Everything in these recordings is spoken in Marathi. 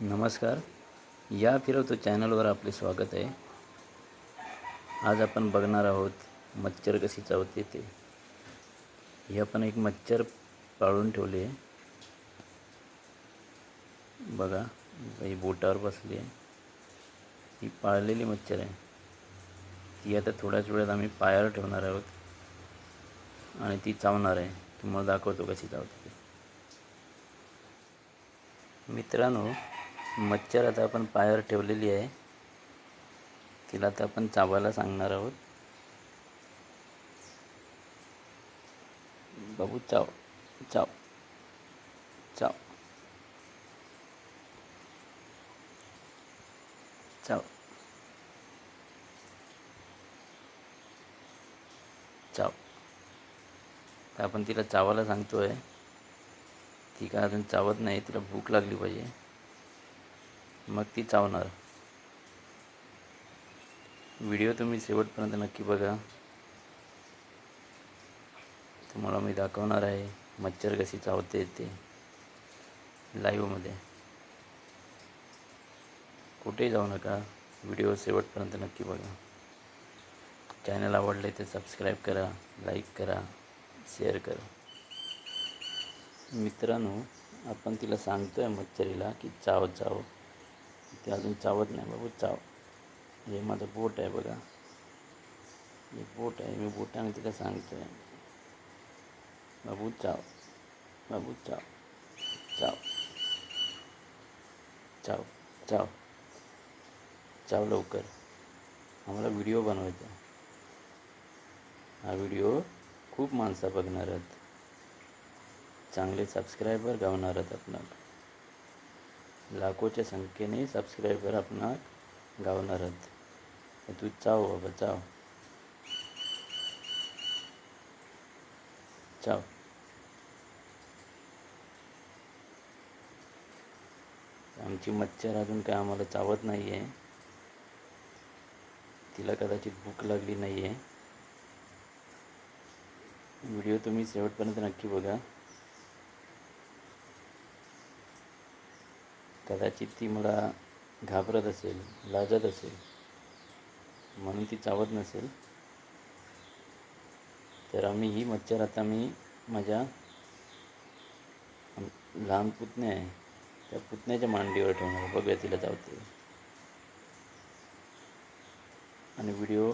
नमस्कार. या फिरवतो चॅनलवर आपले स्वागत आहे. आज आपण बघणार आहोत मच्छर कशी चावते ते हे आपण एक मच्छर पाळून ठेवली आहे. बघा ही बोटावर बसली आहे. ही पाळलेली मच्छर आहे. ती आता थोड्याच वेळात आम्ही पायावर ठेवणार आहोत. आणि ती चावणार आहे. तुम्हाला दाखवतो कशी चावते ते. मित्रांनो मच्छर आता आपण पायावर ठेवलेली आहे. तिला आता आपण चावायला सांगणार आहोत. बाबू चाव चाव चाव चाव चाव. तर आपण तिला चावायला सांगतो आहे ती काय अजून चावत नाही तिला भूक लागली पाहिजे. मग ती चावणार. व्हिडिओ तुम्ही शेवटपर्यंत नक्की बघा. तुम्हाला मी दाखवणार आहे मच्छर कशी चावते ते. लाईव्हमध्ये कुठेही जाऊ नका व्हिडिओ शेवटपर्यंत नक्की बघा. चॅनल आवडले तर सबस्क्राईब करा लाईक करा शेअर करा. मित्रांनो आपण तिला सांगतो आहे मच्छरीला की चाव चाव. ते अजून चावत नाही बाबू चाव. हे माझं बोट आहे बघा. हे बोट आहे मी बोटाने तिला सांगतो आहे बाबू चाव. बाबू चाव. चाव. चाव चाव. चाव लवकर. आम्हाला व्हिडिओ बनवायचा हा व्हिडिओ खूप माणसं बघणार आहेत चांगले सबस्क्रायबर गावणार आहेत आपणाला. लाखोच्या संख्येने सबस्क्रायबर आपणा गावणार आहेत. तू चाव बाबा चाव. चाव. आमची मच्छर अजून काय आम्हाला चावत नाही आहे तिला कदाचित भूक लागली नाही आहे व्हिडिओ तुम्ही शेवटपर्यंत नक्की बघा. कदाचित ती मला घाबरत असेल लाजत असेल म्हणून ती चावत नसेल तर आम्ही ही मच्छर आता मी माझ्या लहान पुतण्या आहे त्या पुतण्याच्या मांडीवर ठेवणार बघूया तिला चावते. आणि व्हिडिओ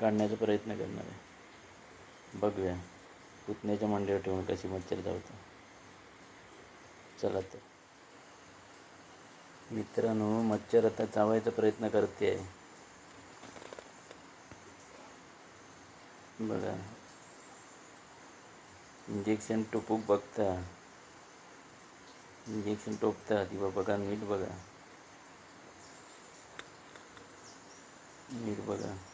काढण्याचा प्रयत्न करणार आहे. बघूया पुतण्याच्या मांडीवर ठेवून कशी मच्छर चावते. चला तर. मित्रांनो मच्छर आता चावायचा प्रयत्न करते. आहे बघा. इंजेक्शन टोपूक बघता. इंजेक्शन टोपता. ती बघा नीट बघा. नीट बघा.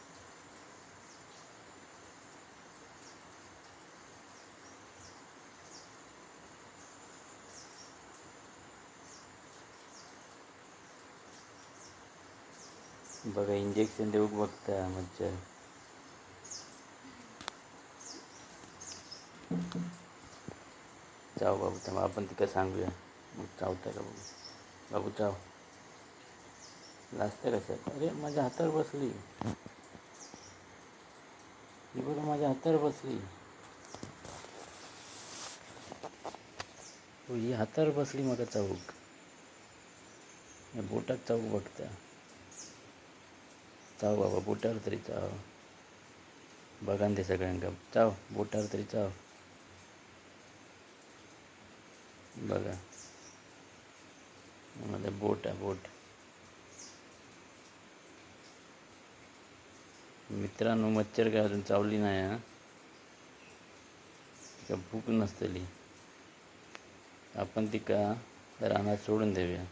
बघा इंजेक्शन देऊक बघता मच्छर. चाव बाबू तेव्हा आपण तिकडे सांगूया. मग चावता का बाबू? बाबू चाव. लाजते कसं? अरे माझ्या हातावर बसली. ही बघा माझ्या हातावर बसली. हो, ही हातावर बसली मग चौक बोटात चौक बघता. चाव बाबा बोटावर तरी चाव. बघा ते सगळ्यांका चाव बोटावर तरी चाव. बघा. माझं बोट आहे बोट. मित्रांनो मच्छर काय अजून चावली नाही हा. तिका भूक नसतली. आपण तिका रानात सोडून देऊया.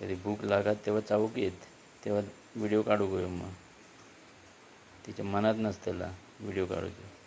कधी भूक लागत तेव्हा चावूक येत. तेव्हा व्हिडिओ काढू घेऊ मग. तिच्या मनात नसतेला व्हिडिओ काढूचे